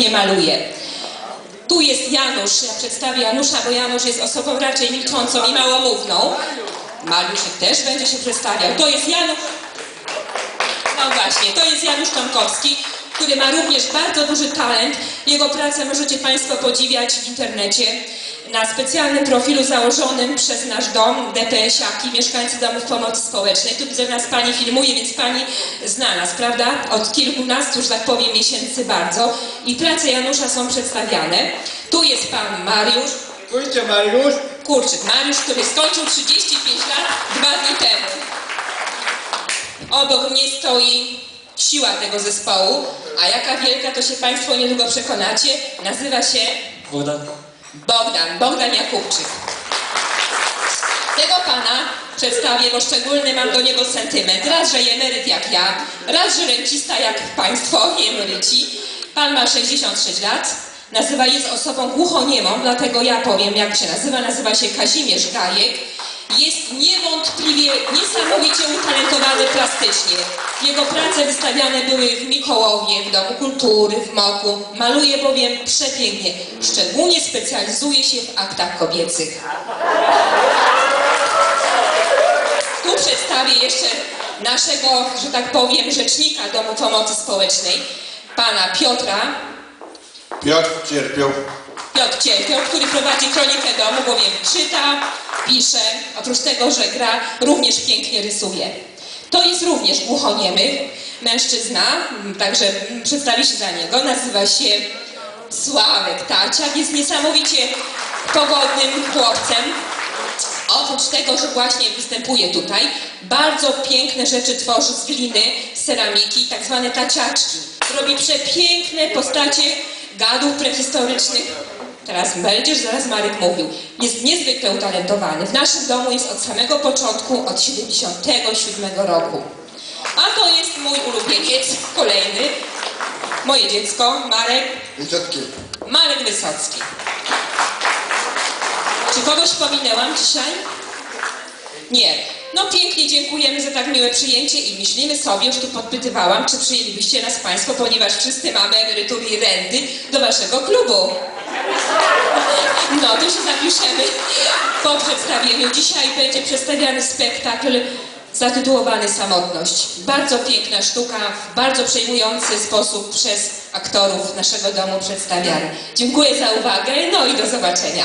pięknie maluje. Tu jest Janusz, ja przedstawię Janusza, bo Janusz jest osobą raczej milczącą i małomówną. Mariuszek też będzie się przedstawiał. To jest Janusz, no właśnie, to jest Janusz Tomkowski, który ma również bardzo duży talent. Jego pracę możecie Państwo podziwiać w internecie na specjalnym profilu założonym przez nasz dom DPS-aki, mieszkańcy domów pomocy społecznej. Tu widzę, że nas Pani filmuje, więc Pani zna nas, prawda? Od kilkunastu, że tak powiem, miesięcy bardzo. I prace Janusza są przedstawiane. Tu jest Pan Mariusz, Pójdźcie Mariusz. Kurczyk. Mariusz, który skończył 35 lat dwa dni temu. Obok mnie stoi siła tego zespołu, a jaka wielka to się Państwo niedługo przekonacie. Nazywa się Bogdan. Bogdan, Bogdan Jakubczyk. Tego pana przedstawię, bo szczególny mam do niego sentyment. Raz, że emeryt jak ja, raz, że rencista jak państwo i emeryci. Pan ma 66 lat, nazywa jest osobą głuchoniemą, dlatego ja powiem jak się nazywa. Nazywa się Kazimierz Gajek. Jest niewątpliwie niesamowicie utalentowany plastycznie. Jego prace wystawiane były w Mikołowie, w Domu Kultury, w Moku. Maluje bowiem przepięknie. Szczególnie specjalizuje się w aktach kobiecych. Tu przedstawię jeszcze naszego, że tak powiem, rzecznika Domu Pomocy Społecznej, pana Piotra, Piotr cierpiał. Piotr Cierpiał, który prowadzi kronikę domu, bowiem czyta, pisze, oprócz tego, że gra, również pięknie rysuje. To jest również głuchoniemy mężczyzna, także przedstawi się za niego, nazywa się Sławek Taciak, jest niesamowicie pogodnym chłopcem. Oprócz tego, że właśnie występuje tutaj, bardzo piękne rzeczy tworzy z gliny, z ceramiki, tak zwane taciaczki. Robi przepiękne postacie gadów prehistorycznych. Teraz będziesz, zaraz Marek mówił. Jest niezwykle utalentowany. W naszym domu jest od samego początku, od 77 roku. A to jest mój ulubieniec, kolejny, moje dziecko, Marek, Wysocki. Marek Wysocki. Czy kogoś pominęłam dzisiaj? Nie. No pięknie dziękujemy za tak miłe przyjęcie i myślimy sobie, już tu podpytywałam, czy przyjęlibyście nas Państwo, ponieważ wszyscy mamy emerytury i renty do Waszego klubu. No, to się zapiszemy po przedstawieniu. Dzisiaj będzie przedstawiany spektakl zatytułowany Samotność. Bardzo piękna sztuka, w bardzo przejmujący sposób przez aktorów naszego domu przedstawiany. Dziękuję za uwagę, no i do zobaczenia.